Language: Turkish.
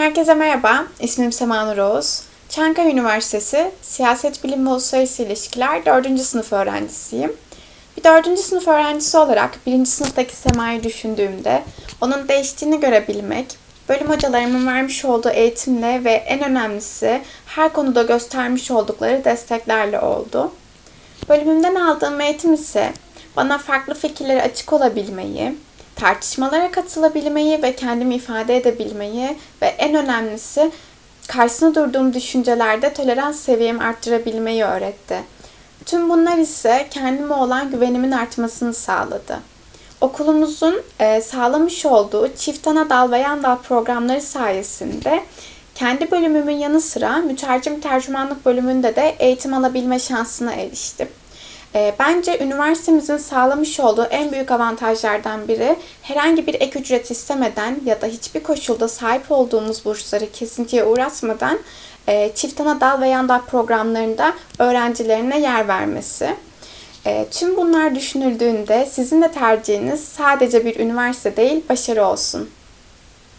Herkese merhaba, ismim Sema Oğuz. Çankaya Üniversitesi Siyaset Bilimi ve Uluslararası İlişkiler 4. sınıf öğrencisiyim. Bir 4. sınıf öğrencisi olarak 1. sınıftaki Sema'yı düşündüğümde onun değiştiğini görebilmek, bölüm hocalarımın vermiş olduğu eğitimle ve en önemlisi her konuda göstermiş oldukları desteklerle oldu. Bölümümden aldığım eğitim ise bana farklı fikirlere açık olabilmeyi, tartışmalara katılabilmeyi ve kendimi ifade edebilmeyi ve en önemlisi karşısında durduğum düşüncelerde tolerans seviyemi arttırabilmeyi öğretti. Tüm bunlar ise kendime olan güvenimin artmasını sağladı. Okulumuzun e, sağlamış olduğu çift ana dal ve yan dal programları sayesinde kendi bölümümün yanı sıra mütercim tercümanlık bölümünde de eğitim alabilme şansına eriştim. E, bence üniversitemizin sağlamış olduğu en büyük avantajlardan biri herhangi bir ek ücret istemeden ya da hiçbir koşulda sahip olduğumuz bursları kesintiye uğratmadan e, çift ana dal ve yan dal programlarında öğrencilerine yer vermesi. E, tüm bunlar düşünüldüğünde sizin de tercihiniz sadece bir üniversite değil başarı olsun.